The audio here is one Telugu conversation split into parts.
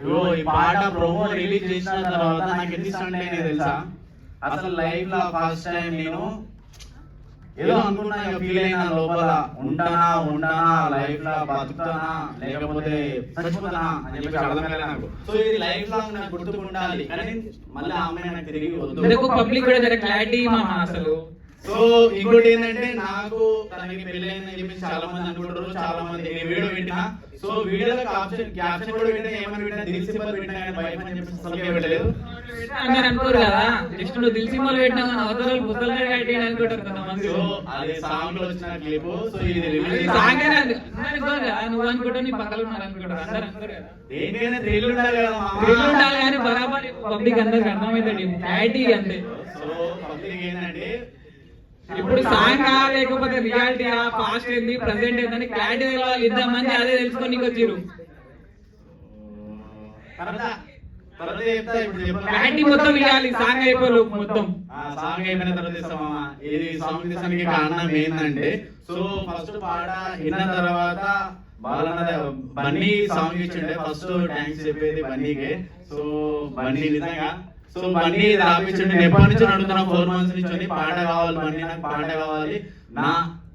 ఈ పాట ప్రోమో రిలీజ్ చేసిన తర్వాత నాకు ఎన్ని సండే తెలుసా? అసలు లైఫ్లో ఫస్ట్ టైం నేను ఏదో అనుకున్నా ఫీల్ అయిన లోపల ఉంటానా ఉంటానా లైఫ్లో బతుకుతానా లేకపోతే చచ్చిపోతానా అని చెప్పి అర్థమైనా నాకు. సో ఇది లైఫ్ లాంగ్ నాకు గుర్తుకుండాలి కానీ మళ్ళీ ఆమె నాకు తిరిగి వద్దు. పబ్లిక్ కూడా క్లారిటీ అసలు. సో ఇంకోటి ఏంటంటే నాకు తనకి పెళ్ళైందని చెప్పి చాలా మంది అనుకుంటారు చాలా మంది వీడియో వింటున్నా సో వీడియోలో క్యాప్షన్ క్యాప్షన్ కూడా వింటే ఏమని వింటా? దిల్ సింబల్ వింటా కానీ వైఫ్ అని చెప్పి అసలు పెట్టలేదు అనుకోరు కదా జస్ట్ నువ్వు దిల్ సింబల్ పెట్టినా కానీ అవతల పుస్తకాలు కట్టి అనుకుంటారు కొంతమంది. సో అది సాంగ్లో వచ్చిన క్లిప్ సో ఇది సాంగ్ నువ్వు నీ పక్కన ఉన్నారు అనుకుంటారు. అందరు అనుకోరు కదా. దేనికైనా ఉండాలి కదా ఉండాలి కానీ బరాబర్ పబ్లిక్ అందరికి అర్థమైందండి. క్లారిటీ అంతే సో పబ్లిక్ ఏంటంటే ఇప్పుడు సాంగ్ లేకపోతే రియాలిటీ పాస్ట్ ఏంది ప్రెసెంట్ ఏందని క్లారిటీ తెలవాలి. ఇద్దామని అదే తెలుసుకొని వచ్చిరు. క్లారిటీ మొత్తం ఇవ్వాలి సాంగ్ అయిపోయి మొత్తం. సాంగ్ అయిపోయిన తర్వాత సాంగ్ తీసానికి కారణం ఏంటంటే సో ఫస్ట్ పాట విన్న తర్వాత బాలన్న బన్నీ సాంగ్ ఇచ్చిండే. ఫస్ట్ థ్యాంక్స్ చెప్పేది బన్నీకే. సో బన్నీ నిజంగా సో బన్నీ రాపించండి. నేను ఎప్పటి నుంచి అడుగుతున్నా ఫోర్ మంత్స్ నుంచి పాట కావాలి బన్నీ నాకు పాట కావాలి. నా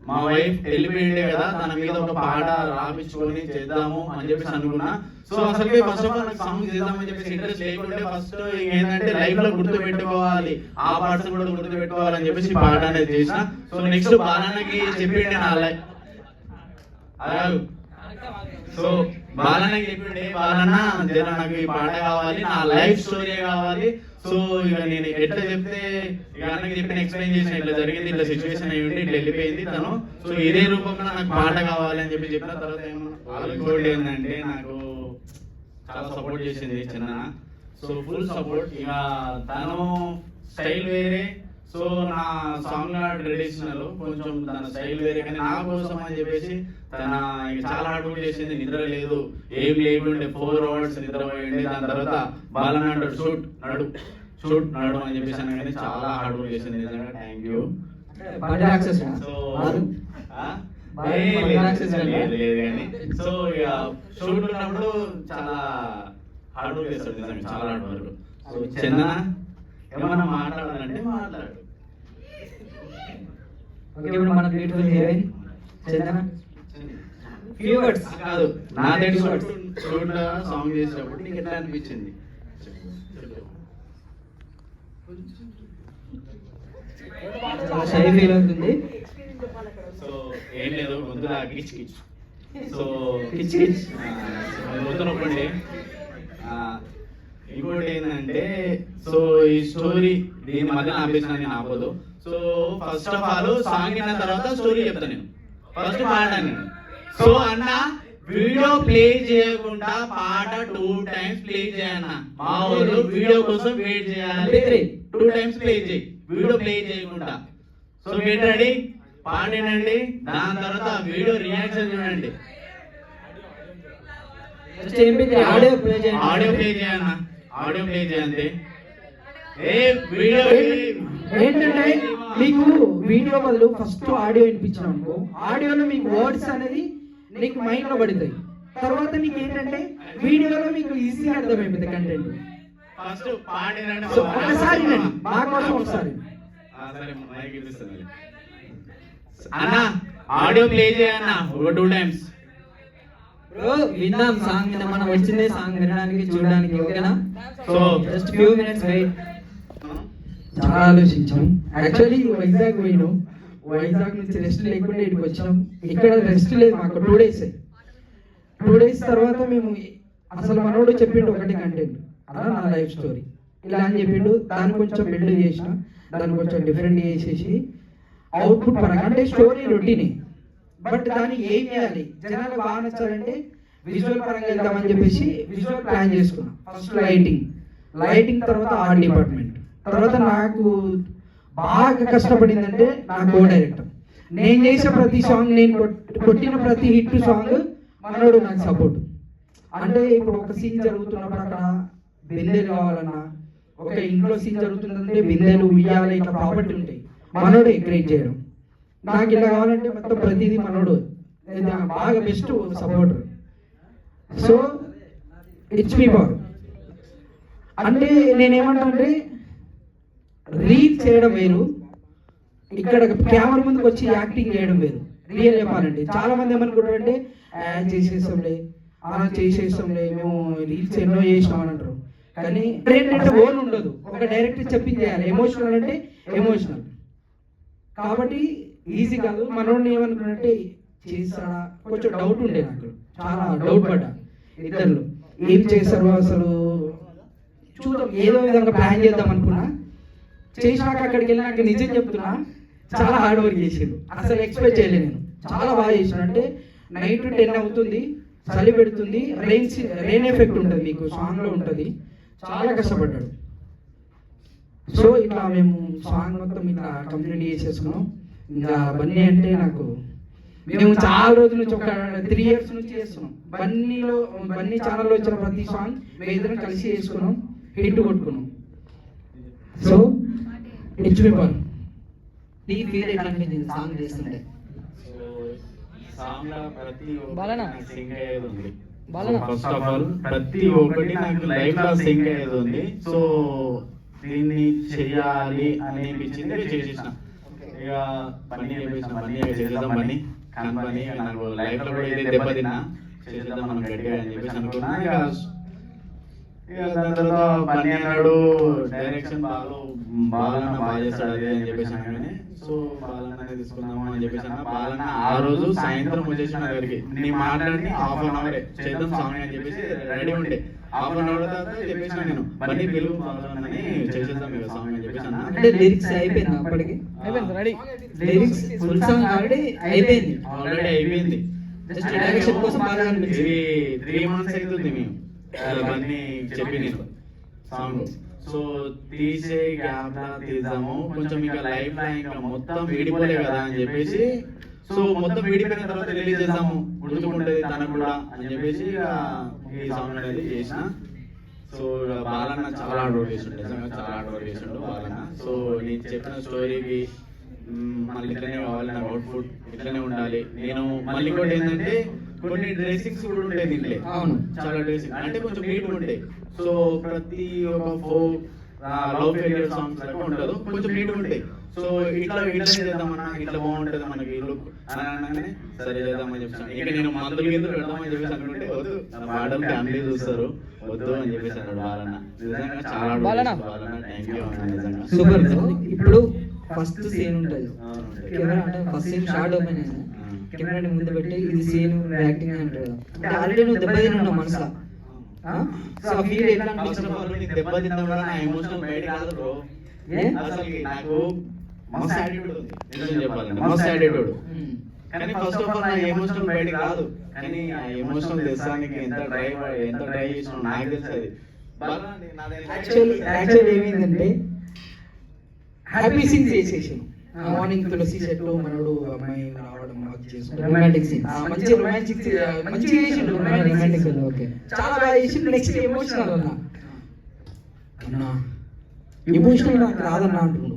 మా వైఫ్ వెళ్ళిపోయిండే కదా తన మీద ఒక పాట రాపించుకొని చేద్దాము అని చెప్పేసి అనుకున్నా. సో అసలు ఫస్ట్ ఆఫ్ ఆల్ నాకు సాంగ్ చేద్దామని చెప్పేసి ఇంట్రెస్ట్ లేకుంటే ఫస్ట్ ఏంటంటే లైఫ్లో గుర్తు పెట్టుకోవాలి ఆ పాటలు కూడా గుర్తు పెట్టుకోవాలి అని చెప్పేసి పాట అనేది చేసిన. సో నెక్స్ట్ బాలన్నకి చెప్పిండే నా లైఫ్ సో బాలన్న చెప్పిండే బాలన్న జర నాకు ఈ పాట కావాలి నా లైఫ్ స్టోరీ కావాలి? సో ఇక నేను ఎట్లా చెప్తే ఇక అన్నకి చెప్పిన ఎక్స్ప్లెయిన్ చేసిన ఇట్లా జరిగింది ఇట్లా సిచ్యువేషన్ అయ్యి ఉండి ఇట్లా వెళ్ళిపోయింది తను. సో ఇదే రూపంలో నాకు పాట కావాలి అని చెప్పి చెప్పిన తర్వాత ఏమో ఏంటంటే నాకు చాలా సపోర్ట్ చేసింది చిన్న సో ఫుల్ సపోర్ట్ ఇక తను స్టైల్ వేరే సో నా సాంగ్ ట్రెడిషనల్ కొంచెం తన స్టైల్ వేరే కానీ నా కోసం అని చెప్పేసి తన చాలా హార్డ్ వర్క్ చేసింది నిద్ర లేదు ఏం లేకుండే ఫోర్ అవర్స్ నిద్ర పోయింది దాని తర్వాత బాలన్న అంటాడు షూట్ నడు షూట్ నడు అని చెప్పేసి అనగానే చాలా హార్డ్ వర్క్ చేసింది నిజంగా థ్యాంక్ యూ సో లేదు కానీ సో ఇక షూట్ ఉన్నప్పుడు చాలా హార్డ్ వర్క్ చేస్తాడు నిజంగా చాలా హార్డ్ వర్క్ సో చందన ఏమన్నా మాట్లాడాలంటే మాట్లాడు. ఓకే ఇప్పుడు మన beautiful heroine Chandana Few words. కాదు. నా తెలుసు షూట్ సాంగ్ చేసినప్పుడు నీకు ఎట్లా అనిపించింది? చాలా షై ఫీల్ అవుతుంది. సో ఏం లేదు గొంతులా కిచ్ కిచ్. సో కిచ్ కిచ్. నొప్పండి. ఆ, ఇంకోటి ఏంటంటే సో ఈ స్టోరీ దీని మధ్య ఆపేసిన నేను ఆపదు so first of all song విన్న తర్వాత స్టోరీ చెప్తాను నేను. ఫస్ట్ పాడాను సో అన్న వీడియో ప్లే చేయకుండా పాట టూ టైమ్స్ ప్లే చేయన్న. మా వాళ్ళు వీడియో కోసం వెయిట్ చేయాలి. టూ టైమ్స్ ప్లే చేయి. వీడియో ప్లే చేయకుండా. సో రెడీ పాడినండి దాని తర్వాత వీడియో రియాక్షన్ చూడండి. ఆడియో ప్లే చేయండి. ఆడియో ప్లే చేయన్న. ఆడియో ప్లే చేయండి. ఏంటంటే మీకు వీడియో బదులు ఫస్ట్ ఆడియో వినిపించాం అనుకో ఆడియోలో మీకు వర్డ్స్ అనేది నీకు మైండ్లో పడుతాయి. తర్వాత నీకు ఏంటంటే వీడియోలో మీకు ఈజీగా అర్థమైపోతుంది కంటెంట్ ఫస్ట్ పాడినండి సో ఒకసారి వినండి. మా కోసం ఒకసారి. ఆ, సరే మైక్ ఇప్పిస్తాను అన్న ఆడియో ప్లే చేయన్న ఒక టూ టైమ్స్. బ్రో విందాం సాంగ్ మనం వచ్చిందే సాంగ్ వినడానికి చూడడానికి ఓకేనా? So just few minutes wait. చాలా ఆలోచించాం. యాక్చువల్లీ వైజాగ్ పోయినాం. వైజాగ్ నుంచి రెస్ట్ లేకుండా ఇక్కడికి వచ్చాం. ఇక్కడ రెస్ట్ లేదు మాకు టూ డేస్ టూ డేస్ తర్వాత మేము అసలు మనోడు చెప్పిండు ఒకటి కంటెంట్. అలా నా లైఫ్ స్టోరీ ఇలా అని చెప్పిండు. దాన్ని కొంచెం బిల్డ్ చేసిన. దాన్ని కొంచెం డిఫరెంట్ చేసేసి అవుట్పుట్ పరంగా అంటే స్టోరీ రొటీనే బట్ దాన్ని ఏం చేయాలి? జనాలు బాగా నచ్చాలంటే విజువల్ పరంగా వెళ్దామని చెప్పేసి విజువల్ ప్లాన్ చేసుకున్నాం. ఫస్ట్ లైటింగ్ లైటింగ్ తర్వాత ఆర్ట్ డిపార్ట్మెంట్ తర్వాత నాకు బాగా కష్టపడిందంటే నా కో డైరెక్టర్ నేను చేసే ప్రతి సాంగ్ నేను కొట్టిన ప్రతి హిట్ సాంగ్ మనోడు నాకు సపోర్ట్ అంటే ఇప్పుడు ఒక సీన్ జరుగుతున్నప్పుడు అక్కడ బిందెలు కావాలన్నా ఒక ఇంట్లో సీన్ జరుగుతుందంటే బిందెలు ఉయ్యాలి ఇట్లా ప్రాపర్టీ ఉంటాయి. మనోడు ఎంకరేజ్ చేయడం. నాకు ఇలా కావాలంటే మొత్తం ప్రతిదీ మనోడు. బాగా బెస్ట్ సపోర్టర్ సో ఇట్స్ మీ పవర్ అంటే నేనేమంటా అంటే రీడ్ చేయడం వేరు. ఇక్కడ కెమెరా ముందుకు వచ్చి యాక్టింగ్ చేయడం వేరు. రియల్ చెప్పాలంటే చాలా మంది ఏమనుకుంటారంటే యాడ్ చేసేస్తాంలే అలా చేసేస్తాంలే మేము రీల్స్ ఎన్నో చేసినాం అని అంటారు. కానీ ఏంటంటే ఓన్ ఉండదు. ఒక డైరెక్ట్ చెప్పింది చేయాలి. ఎమోషనల్ అంటే ఎమోషనల్. కాబట్టి ఈజీ కాదు. మనోడిని ఏమనుకున్నట్టే చేస్తాడా? కొంచెం డౌట్ ఉండే నాకు. చాలా డౌట్ పడ్డా. ఇద్దరు ఏం చేస్తారు అసలు? చూద్దాం. ఏదో విధంగా ప్లాన్ చేద్దాం అనుకున్నా. చేసినాక అక్కడికి వెళ్ళినాక నిజం చెప్తున్నా చాలా హార్డ్ వర్క్ చేసారు అసలు ఎక్స్పెక్ట్ చేయలేదు నేను. చాలా బాగా చేసాను అంటే నైట్ టెన్ అవుతుంది చలి పెడుతుంది రెయిన్ రెయిన్ ఎఫెక్ట్ ఉంటుంది మీకు సాంగ్లో ఉంటుంది. చాలా కష్టపడ్డాడు. సో ఇట్లా మేము సాంగ్ మొత్తం ఇట్లా కంప్లీట్ చేసేసుకున్నాం. ఇంకా బన్నీ అంటే నాకు మేము చాలా రోజుల నుంచి ఒక త్రీ ఇయర్స్ నుంచి చేస్తున్నాం. బన్నీలో బన్నీ ఛానల్లో వచ్చిన ప్రతి సాంగ్ మేము ఇద్దరం కలిసి చేసుకున్నాం హిట్ కొట్టుకున్నాం. సో ఇట్స్ మీ పర్ నీ ఫీల్ ఎట్లా అనిపించింది సాంగ్ చేస్తుంటే సో సాంగ్లో ప్రతి బాలనా? ఒక్కటి సింక్ అయ్యేది ఉంది. బాలనా? ఫస్ట్ ఆఫ్ ఆల్ ప్రతి ఒక్కటి నాకు లైఫ్లో సింక్ అయ్యేది ఉంది. సో దీన్ని చెయ్యాలి అని అనిపించింది చేసేసిన. ఇక పని చెప్పేసిన పని చేసేద్దాం పని కానీ పని నాకు లైఫ్లో కూడా ఇదే దెబ్బతిన్నా చేసేద్దాం మనం గట్టిగా అని చెప్పేసి అనుకున్నా. ఇక అన్నాడు డైరెక్షన్ బాగా బాలన్న బాగా చేస్తాడు అదే అని చెప్పేసి అనగానే సో బాలన్న తీసుకుందాము అని చెప్పేసి అన్న. బాలన్న ఆ రోజు సాయంత్రం వచ్చేసి నా దగ్గరికి నీ మాట్లాడి హాఫ్ అన్ అవర్ చేద్దాం సాంగ్ అని చెప్పేసి రెడీ ఉండే. హాఫ్ అన్ అవర్ తర్వాత చెప్పేసిన నేను బండి పిలుపు బాలన్నని చేసేద్దాం సాంగ్ అని చెప్పేసి అన్న. అంటే లిరిక్స్ అయిపోయింది అప్పటికి? అయిపోయింది ready lyrics full song already అయిపోయింది. ఆల్రెడీ అయిపోయింది. Just direction కోసం త్రీ మంత్స్ అవుతుంది మేము. అవన్నీ చెప్పి నేను. సాంగ్. సో తీసే గ్యాప్ లా తీద్దాము. కొంచెం ఇక లైఫ్లో ఇంకా మొత్తం విడిపోలే కదా అని చెప్పేసి సో మొత్తం విడిపోయిన తర్వాత రిలీజ్ చేద్దాము. గుర్తుకుంటది తనకు కూడా అని చెప్పేసి ఈ సాంగ్ అనేది చేసిన. సో ఇక బాలన్న చాలా హార్డ్ వర్క్ చేసిండు. నిజంగా చాలా హార్డ్ వర్క్ చేసిండు బాలన్న. సో నేను చెప్పిన స్టోరీకి మళ్ళీ ఇట్లనే కావాలి నాకు అవుట్పుట్ ఇట్లనే ఉండాలి. నేను మళ్ళీ ఇంకోటి ఏంటంటే కొన్ని డ్రెస్సింగ్స్ కూడా ఉంటాయి దీంట్లో. అవును. చాలా డ్రెస్సింగ్ అంటే కొంచెం నీట్ ఉంటాయి సో ప్రతి ఒక ఫోక్ లవ్ ఫెయిలియర్ సాంగ్స్ లాగా ఉండదు కొంచెం నీట్ ఉంటాయి సో ఇట్లా ఇట్లా చేద్దామన్నా ఇట్లా బాగుంటది మనకి లుక్ అని అనగానే సరే చేద్దామని చెప్పాను ఇక నేను మందులు కింద పెడదామని చెప్పేసి అనుకుంటే వద్దు. మేడం ఫ్యామిలీ చూస్తారు. వద్దు అని చెప్పేసి అన్నాడు బాలన్న. నిజంగా చాలా బాలన్న. థ్యాంక్ యూ అన్న నిజంగా. సూపర్. ఇప్పుడు ఫస్ట్ సీన్ ఉంటుంది. అవును. కెమెరా అంటే ఫస్ట్ సీన్ ఓపెన్ అయింది కెమెరాని ముందు పెట్టి ఇది సీన్ యాక్టింగ్ అంటారు. అంటే ఆల్రెడీ నువ్వు దెబ్బతిని ఉన్నావు మనసులో. సో ఆ ఫీల్ ఎట్లా అనిపించింది దెబ్బ తిన్నా కూడా నా ఎమోషనల్ బయట కాదు బ్రో ఏ? అసలు నాకు మస్తు యాటిట్యూడ్ ఉంది. నిజం చెప్పాలంటే మస్తు యాటిట్యూడ్. కానీ ఫస్ట్ ఆఫ్ ఆల్ నా కాదు. కానీ ఆ తెస్తానికి ఎంత ట్రై ఎంత ట్రై చేసినా నాకు తెలుసు అది. యాక్చువల్లీ యాక్చువల్లీ ఏమైందంటే హ్యాపీ సీన్స్ చేసేసాం. మార్నింగ్ తులసి చెట్టు మనోడు అమ్మాయి రావడం scenes. ఆ, మంచి రొమాంటిక్ మంచిగా చేసిండు రొమాంటిక్ సీన్స్ okay. చాలా బాగా చేసిండు. నెక్స్ట్ ఎమోషనల్ అన్న. అన్నా ఎమోషనల్ నాకు రాదన్నా. అంటుండు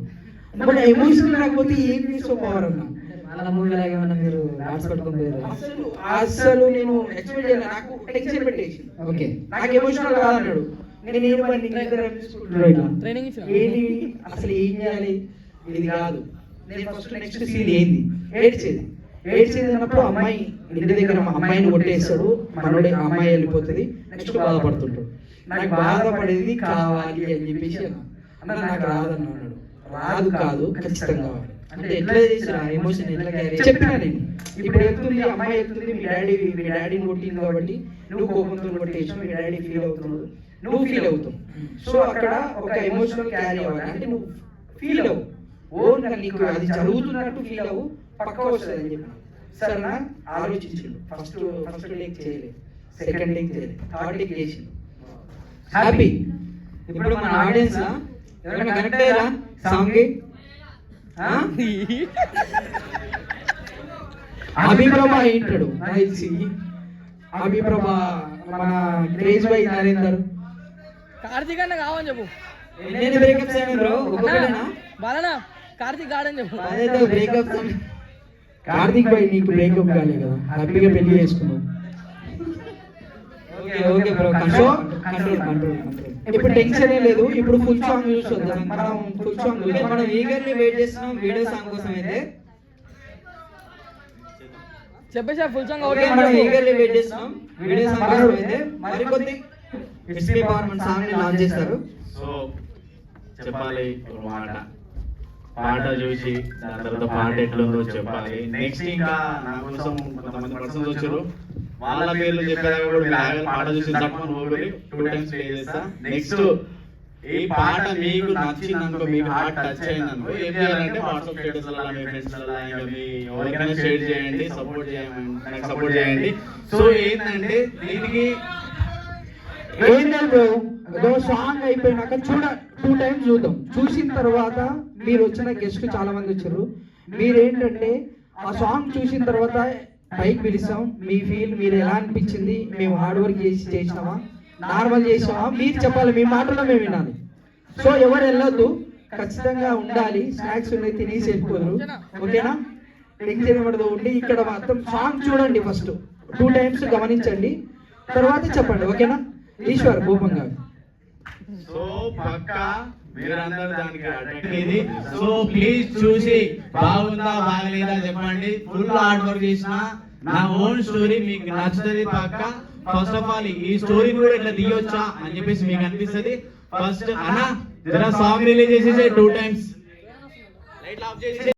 మరి ఎమోషనల్ రాకపోతే ఏం చేసుకోపోవారు అన్న? మళ్ళా మూవీ లాగా ఏమన్నా మీరు డాన్స్ పట్టుకొని పోయారు? అసలు అసలు నేను ఎక్స్పెక్ట్ చేయలేదు నాకు టెన్షన్ పెట్టేసి ఓకే నాకు ఎమోషనల్ కాదన్నాడు ట్రైనింగ్ అసలు ఏం చేయాలి? ఇది కాదు. నేను ఫస్ట్ నెక్స్ట్ సీన్ ఏంది? ఏడ్చేది. ఏడ్చేది అన్నప్పుడు అమ్మాయి ఇంటి దగ్గర మా అమ్మాయిని కొట్టేస్తాడు మనోడే అమ్మాయి వెళ్ళిపోతుంది. నెక్స్ట్ బాధపడుతుంటాడు నాకు బాధపడేది కావాలి అని చెప్పేసి అన్నా. నాకు రాదన్న అన్నాడు. రాదు కాదు ఖచ్చితంగా అంటే ఎట్లా చేసిరా ఎమోషన్ ఎట్లా క్యారీ చెప్పినా నేను. ఇప్పుడు వెళ్తుంది అమ్మాయి వెళ్తుంది మీ డాడీ మీ డాడీని కొట్టింది కాబట్టి నువ్వు కోపంతో కొట్టేసి మీ డాడీ ఫీల్ అవుతున్నాడు. నువ్వు ఫీల్ అవుతావు. సో అక్కడ ఒక ఎమోషనల్ క్యారీ అవ్వాలి. అంటే నువ్వు ఫీల్ అవ్వు ఓన్ నీకు అది జరుగుతున్నట్టు ఫీల్ అవ్వు పక్క వస్తుంది అని చెప్పి. సరేనా? ఆలోచించిండు ఫస్ట్ ఫస్ట్ టేక్ చేయలేదు సెకండ్ టేక్ చేయలేదు థర్డ్ చేసిండు హ్యాపీ ఇప్పుడు మన ఆడియన్స్ ఎవరైనా కనెక్ట్ అయ్యారా? సాంగ్? అభిప్రభ ఏంటాడు? అభిప్రభ మన క్రేజ్ బై నరేందర్. కార్తీక్ అన్న కావని చెప్పు. ఎన్ని బ్రేకప్స్ బ్రో ఒక్కొక్కటేనా? బాలనా కార్తీక్ గాడని చెప్పు. అదైతే బ్రేకప్స్ కార్తీక్ భాయ్ నీకు బ్రేకప్ కాలే కదా. హ్యాపీగా పెళ్ళి చేసుకున్నావు. Okay okay bro control control control control ఇప్పుడు టెన్షన్ ఏ లేదు. ఇప్పుడు ఫుల్ సాంగ్ చూసొద్దాం మనం ఫుల్ సాంగ్ చూద్దాం మనం ఈగర్లీ వెయిట్ చేస్తున్నాం. వీడియో సాంగ్ కోసం అయితే. చెప్పేసా ఫుల్ సాంగ్ ఓకే మనం ఈగర్లీ వెయిట్ చేస్తున్నాం. వీడియో సాంగ్ కోసం అయితే. మరికొద్ది ఎస్పీ పవర్ మన సాంగ్ లాంచ్ చేస్తారు. సో చెప్పాలి ఒక మాట. పాట చూసి దాని తర్వాత పాట ఎట్లుందో చెప్పాలి. నెక్స్ట్ ఇంకా నా కోసం కొంతమంది పర్సన్స్ వచ్చారు. వాళ్ళ పేర్లు చెప్పేదాకా కూడా మీరు పాట చూసి తప్పని టూ టైమ్స్ ప్లే చేస్తా. నెక్స్ట్ ఈ పాట మీకు నచ్చిందనుకో మీకు హార్ట్ టచ్ అయిందనుకో ఏం చేయాలంటే వాట్సాప్ స్టేటస్ అలా మీ ఫ్రెండ్స్ అలా ఇంకా మీ ఎవరికైనా షేర్ చేయండి సపోర్ట్ చేయండి. నాకు సపోర్ట్ చేయండి సో ఏంటంటే దీనికి ఏంటంటే బ్రో ఏదో సాంగ్ అయిపోయినాక చూడ టూ టైమ్స్ చూద్దాం. చూసిన తర్వాత మీరు వచ్చిన గెస్ట్ చాలా మంది వచ్చారు. మీరేంటంటే ఆ సాంగ్ చూసిన తర్వాత పైకి పిలుస్తాం. మీ ఫీల్ మీరు ఎలా అనిపించింది? మేము హార్డ్ వర్క్ చేసి చేసినామా? నార్మల్ చేసామా మీరు చెప్పాలి మీ మాటలో మేము వినాలి. సో ఎవరు వెళ్ళొద్దు. ఖచ్చితంగా ఉండాలి. స్నాక్స్ ఉన్నాయి తినేసి వెళ్ళిపోదురు. ఓకేనా? టెన్షన్ పడదు ఉండి ఇక్కడ మాత్రం సాంగ్ చూడండి ఫస్ట్ టూ టైమ్స్ గమనించండి. తర్వాత చెప్పండి ఓకేనా? ఈశ్వర్ భూపం గారు సో పక్క మీరందరూ దానికి అటెండ్ ఇది సో ప్లీజ్ చూసి బాగుందా బాగలేదా చెప్పండి. ఫుల్ హార్డ్ వర్క్ చేసిన నా ఓన్ స్టోరీ మీకు నచ్చుతుంది పక్క. ఫస్ట్ ఆఫ్ ఆల్ ఈ స్టోరీ కూడా ఇట్లా తీయొచ్చా అని చెప్పేసి మీకు అనిపిస్తుంది. ఫస్ట్ అన్న జరా సాంగ్ రిలీజ్ చేసేసి టూ టైమ్స్ లైట్ ఆఫ్ చేసి